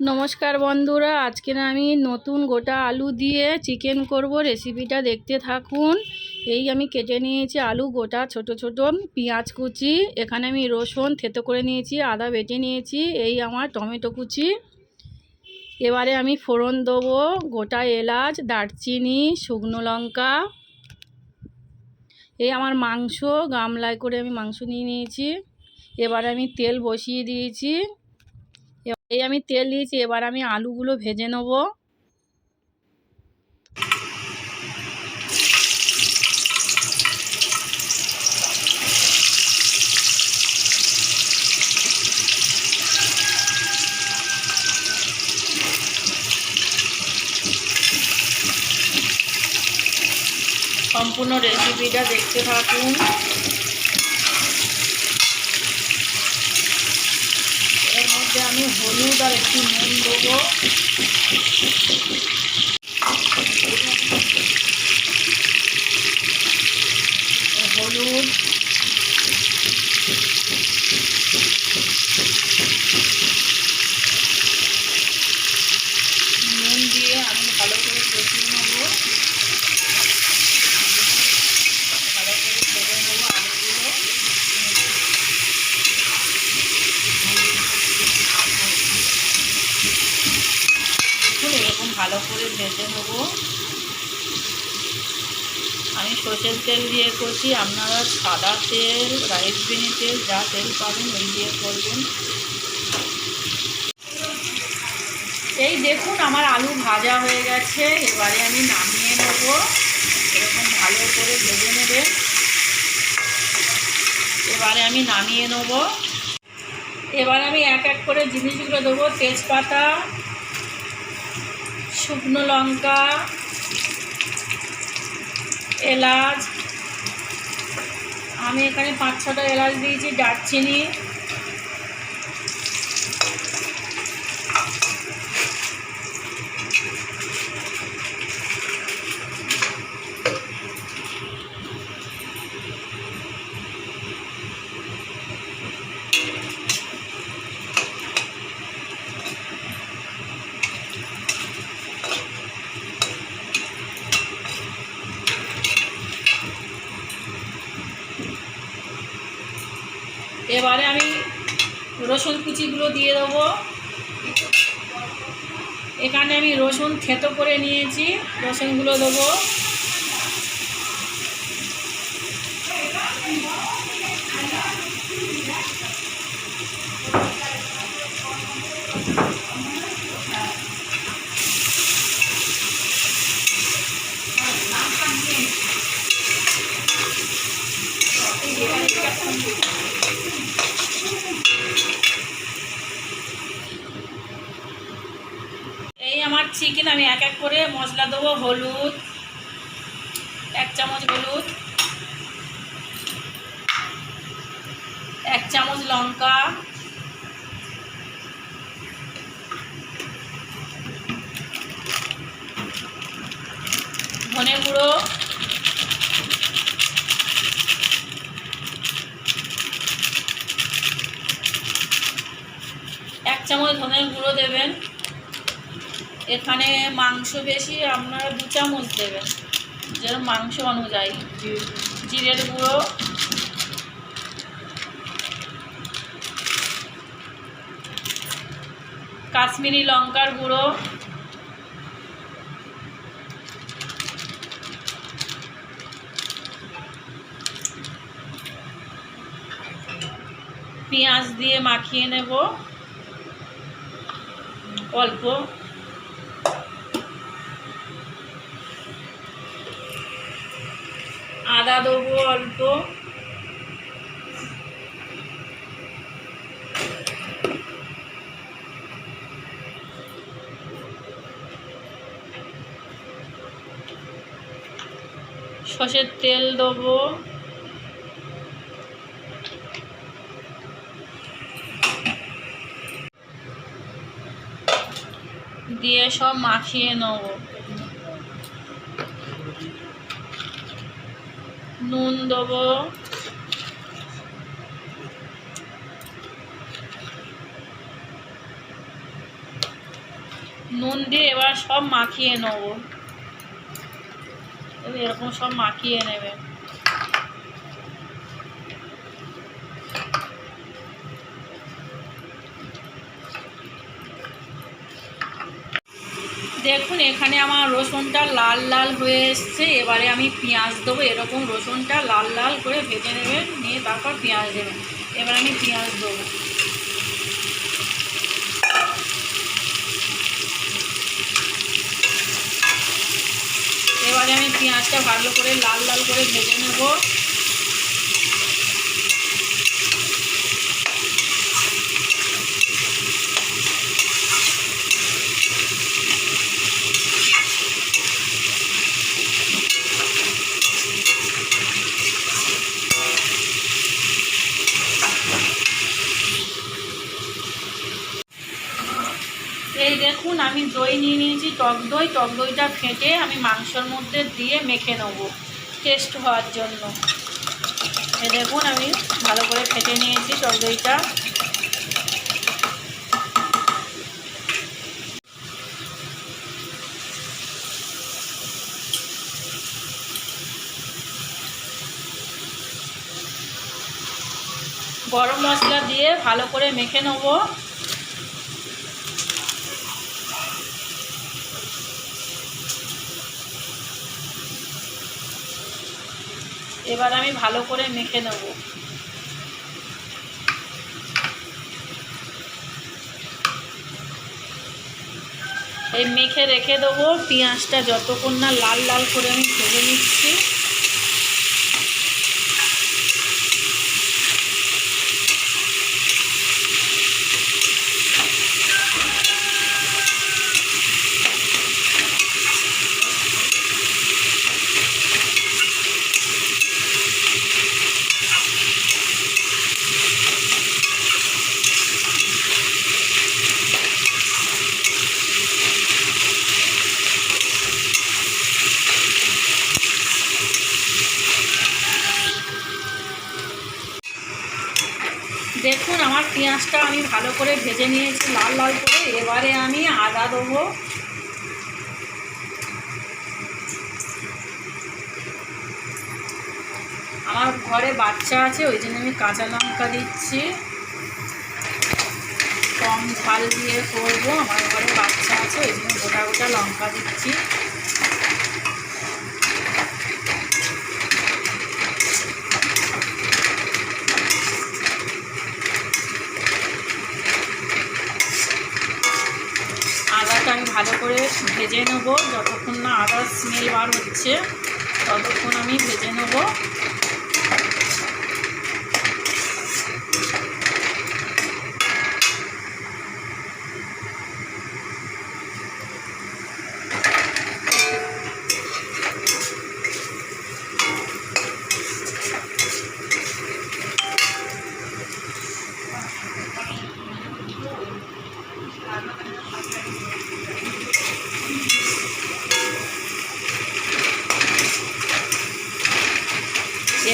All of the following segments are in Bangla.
নমস্কার বন্ধুরা, আজকে আমি নতুন গোটা আলু দিয়ে চিকেন করব। রেসিপিটা দেখতে থাকুন। এই আমি কেটে নিয়েছি আলু গোটা, ছোট ছোট পেঁয়াজ কুচি, এখানে আমি রসুন থেতো করে নিয়েছি, আদা বেটে নিয়েছি, এই আমার টমেটো কুচি। এবারে আমি ফোড়ন দেবো, গোটা এলাচ, দারচিনি, শুকনো লঙ্কা। এই আমার মাংস, গামলায় করে আমি মাংস নিয়ে নিয়েছি। এবারে আমি তেল বসিয়ে দিয়েছি। এই আমি তেল দিয়েছি এবার আমি আলুগুলো ভেজে নেব। সম্পূর্ণ রেসিপিটা দেখতে থাকুন এর মধ্যে আমি হলুদ আর একটু নুন দেবো হলুদ নুন দিয়ে আমি ভালো করে কষিয়ে নেব ভালো করে ভেজে নেব আলুগুলো দেখুন এরকম ভালো করে ভেজে নেব আমি সর্ষের তেল করছি আপনারা সাদা তেল, রাইস বিনি তেল, যা তেল পাবেন, ওই দিয়ে করবেন। এই দেখুন, আমার আলু ভাজা হয়ে গেছে, এবারে আমি নামিয়ে নেব। এরকম ভালো করে ভেজে নেবে। এবারে আমি নামিয়ে নেব। এবার আমি এক এক করে জিনিসগুলো দেবো, তেজপাতা, শুকনো লঙ্কা, এলাচ আমি এখানে পাঁচ ছটা এলাচ দিয়েছি দারচিনি এবারে আমি রসুন কুচিগুলো দিয়ে দেবো। এখানে আমি রসুন থেতো করে নিয়েছি। রসুনগুলো দেবো। চিকেন আমি এক এক করে মশলা দেবো, হলুদ, এক চামচ হলুদ, এক চামচ লঙ্কা ধনে গুঁড়ো, এক চামচ ধনের গুঁড়ো দেবেন। এখানে মাংস বেশি, আপনারা দু চামচ দেবেন। যেরকম মাংস অনুযায়ী। জিরের গুঁড়ো। কাশ্মীরি লঙ্কার গুঁড়ো। পেঁয়াজ দিয়ে মাখিয়ে নেব। অল্প। আদা দেবো অল্প। সর্ষের তেল দেবো। দিয়ে সব মাখিয়ে নেব। নুন দেবো। নুন দিয়ে এবার সব মাখিয়ে নেব। এরকম সব মাখিয়ে নেবে। দেখুন, এখানে আমার রসুনটা লাল লাল হয়ে এসছে। এবারে আমি পেঁয়াজ দেবো। এরকম রসুনটা লাল লাল করে ভেজে নেবেন, নিয়ে তারপর পেঁয়াজ দেবেন। এবার আমি পেঁয়াজ দেবো। এবারে আমি পেঁয়াজটা ভালো করে লাল লাল করে ভেজে নেব এই দেখুন আমি দই নিয়ে নিয়েছি, টক দই, টক দইটা ফেটে আমি মাংসর মধ্যে দিয়ে মেখে নেব টেস্ট হওয়ার জন্য। এই দেখুন, আমি ভালো করে ফেটে নিয়েছি টক দইটা। গরম মশলা দিয়ে ভালো করে মেখে নেব। এবার আমি ভালো করে মেখে নেব। এই মেখে রেখে দেবো, পেঁয়াজটা যতক্ষণ না লাল লাল করে আমি ভেজে নিচ্ছি দেখুন আমার পেঁয়াজটা আমি ভালো করে ভেজে নিয়েছি, লাল লাল করে। এবারে আমি আদা দেবো। আমার ঘরে বাচ্চা আছে, ওই জন্য আমি কাঁচা লঙ্কা দিচ্ছি। কম ঝাল দিয়ে করব। আমার ঘরে বাচ্চা আছে, ওই জন্য গোটা গোটা লঙ্কা দিচ্ছি আদাটা আমি ভালো করে ভেজে নেব। যতক্ষণ না আদার স্মেল বার হচ্ছে ততক্ষণ আমি ভেজে নেব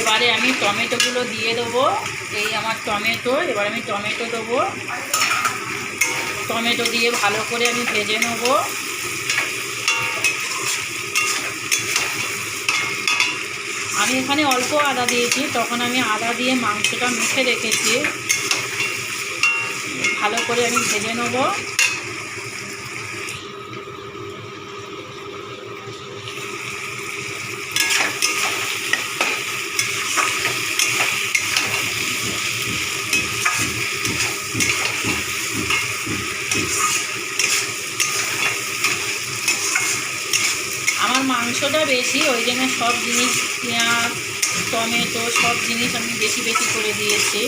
এবারে আমি টমেটোগুলো দিয়ে দেবো। এই আমার টমেটো, এবার আমি টমেটো দেবো। টমেটো দিয়ে ভালো করে আমি ভেজে নেব। আমি এখানে অল্প আদা দিয়েছি, তখন আমি আদা দিয়ে মাংসটা মেখে রেখেছি। ভালো করে আমি ভেজে নেব। আমার মাংসটা বেশি, ওই জন্য সব জিনিস পেঁয়াজ, টমেটো, সব জিনিস আমি বেশি বেশি করে দিয়েছি।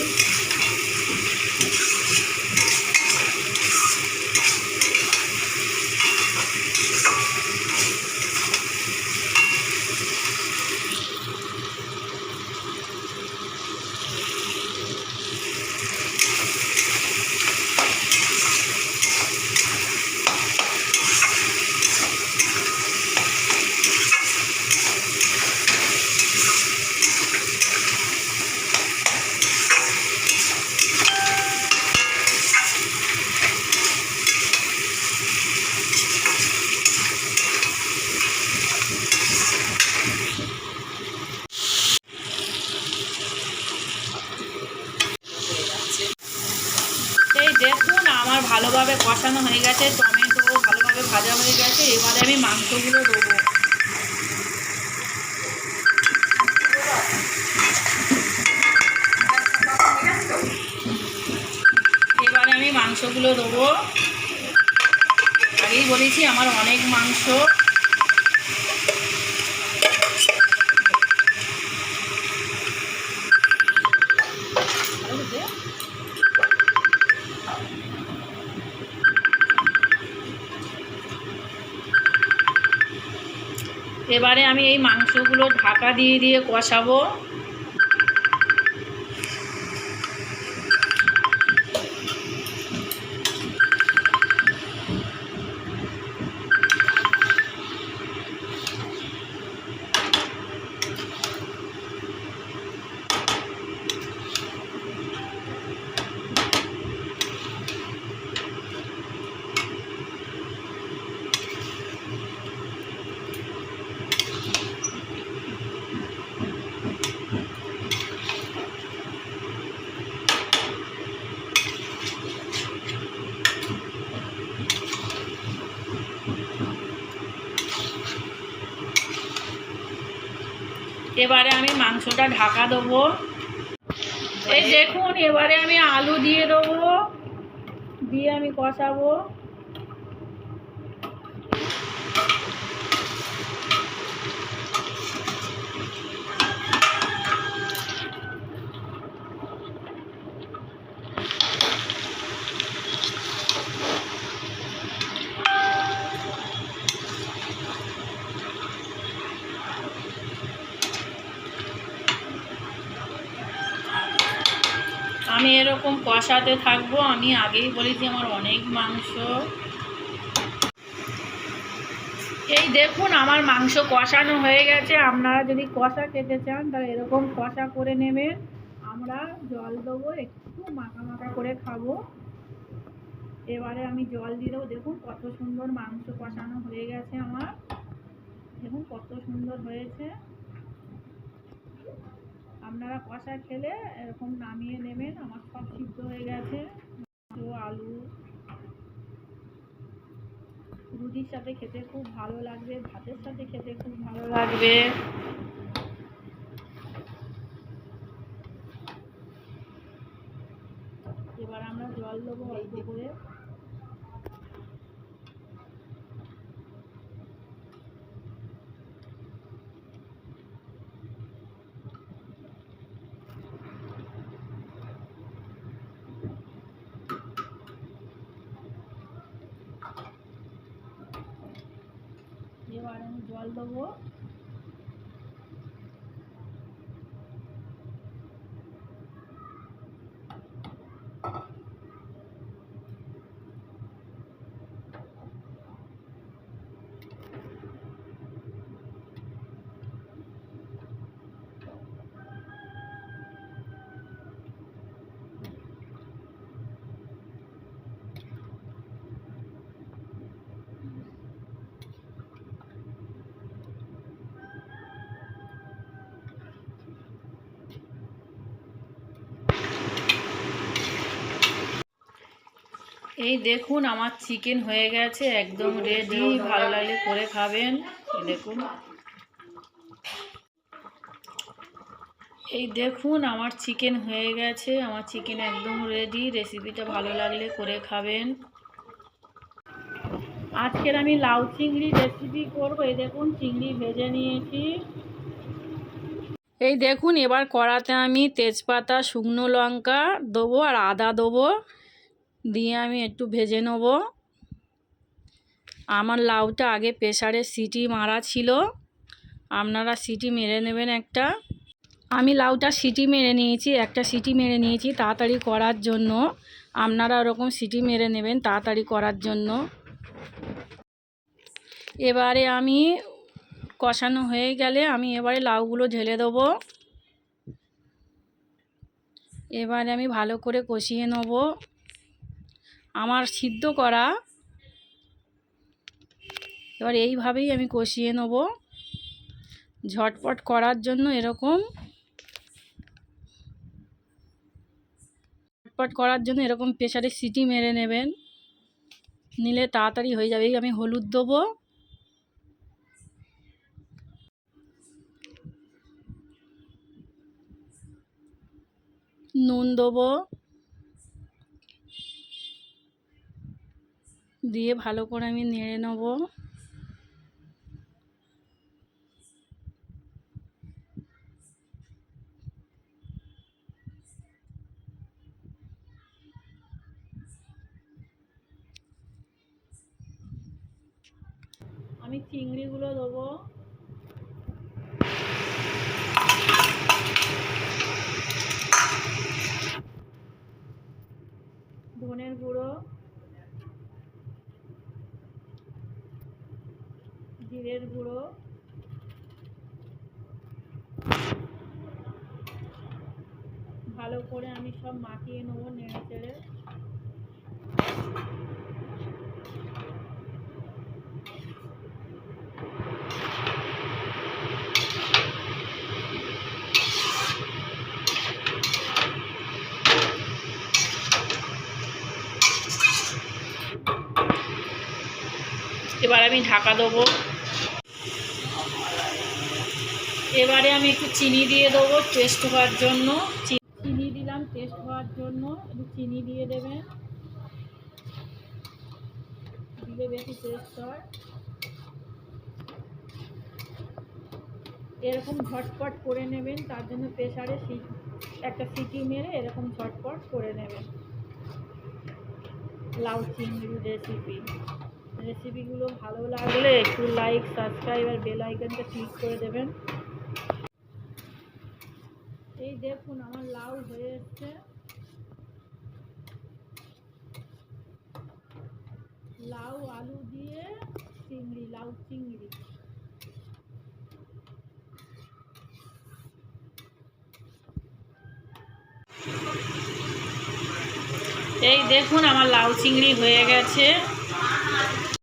কষানো হয়ে গেছে, টমেটো ভালোভাবে ভাজা হয়ে গেছে, এবারে আমি মাংসগুলো দেবো। এবারে আমি মাংসগুলো দেবো। আগেই বলেছি, আমার অনেক মাংস। এবারে আমি এই মাংসগুলো ঢাকা দিয়ে দিয়ে কষাবো। এবারে আমি মাংসটা ঢাকা দেবো। এই দেখুন, এবারে আমি আলু দিয়ে দেবো, দিয়ে আমি কষাবো। আমি এরকম কষাতে থাকব, আমি আগেই বলেছি আমার অনেক মাংস। এই দেখুন, আমার মাংস কষানো হয়ে গেছে। আপনারা যদি কষা খেতে চান, তাহলে এরকম কষা করে নেবেন। আমরা জল দেবো, একটু মাখা মাখা করে খাব। এবারে আমি জল দেবো। দেখুন, কত সুন্দর মাংস কষানো হয়ে গেছে আমার। দেখুন, কত সুন্দর হয়েছে। আপনারা কষা খেলে এরকম নামিয়ে নেবেন, আমার সব সিদ্ধ হয়ে গেছে। আলু রুটির সাথে খেতে খুব ভালো লাগবে, ভাতের সাথে খেতে খুব ভালো লাগবে। এবার আমরা জল দেবো অল্প করে এবার আমি জল দেবো। এই দেখুন, আমার চিকেন হয়ে গেছে, একদম রেডি ভালো লাগলে করে খাবেন। দেখুন। এই দেখুন, আমার চিকেন হয়ে গেছে, আমার চিকেন একদম রেডি রেসিপিটা ভালো লাগলে করে খাবেন। আজকের আমি লাউ চিংড়ি রেসিপি করব, এই দেখুন, চিংড়ি ভেজে নিয়েছি। এই দেখুন, এবার কড়াতে আমি তেজপাতা, শুকনো লঙ্কা দেবো আর আদা দেবো। দিয়ে আমি একটু ভেজে নেব। আমার লাউটা আগে প্রেসারে সিটি মারা ছিল। আপনারা সিটি মেরে নেবেন একটা। আমি লাউটা সিটি মেরে নিয়েছি, একটা সিটি মেরে নিয়েছি তাড়াতাড়ি করার জন্য। আপনারা ওরকম সিটি মেরে নেবেন তাড়াতাড়ি করার জন্য। এবারে আমি কষানো হয়ে গেলে আমি এবারে লাউগুলো ঢেলে দেবো। এবারে আমি ভালো করে কষিয়ে নেব। আমার সিদ্ধ করা। এবার এইভাবেই আমি কষিয়ে নেব। ঝটপট করার জন্য এরকম। ঝটপট করার জন্য এরকম প্রেসারে সিটি মেরে নেবেন। নিলে তাড়াতাড়ি হয়ে যাবে। আমি হলুদ দেবো। নুন দেবো। দিয়ে ভালো করে আমি নেড়ে নেব আমি চিংড়িগুলো দেবো ধনের গুঁড়ো জিরের গুঁড়ো। ভালো করে আমি সব মাখিয়ে নেব নেড়ে চেড়ে এবার আমি ঢাকা দেবো। এবারে আমি একটু চিনি দিয়ে দেবো টেস্ট হওয়ার জন্য। চিনি দিলাম টেস্ট হওয়ার জন্য। একটু চিনি দিয়ে দেবেন দিলে বেশি টেস্ট হয়। এরকম ঝটপট করে নেবেন, তার জন্য প্রেশারে একটা সিটি মেরে এরকম ঝটপট করে নেবেন। লাউ চিংড়ি রেসিপি রেসিপিগুলো ভালো লাগলে একটু লাইক সাবস্ক্রাইব আর বেল আইকনটা ক্লিক করে দেবেন। দেখুন, আমার লাউ হয়ে লাউ, আলু দিয়ে চিংড়ি, লাউ চিংড়ি। এই দেখুন, আমার লাউ চিংড়ি হয়ে গেছে।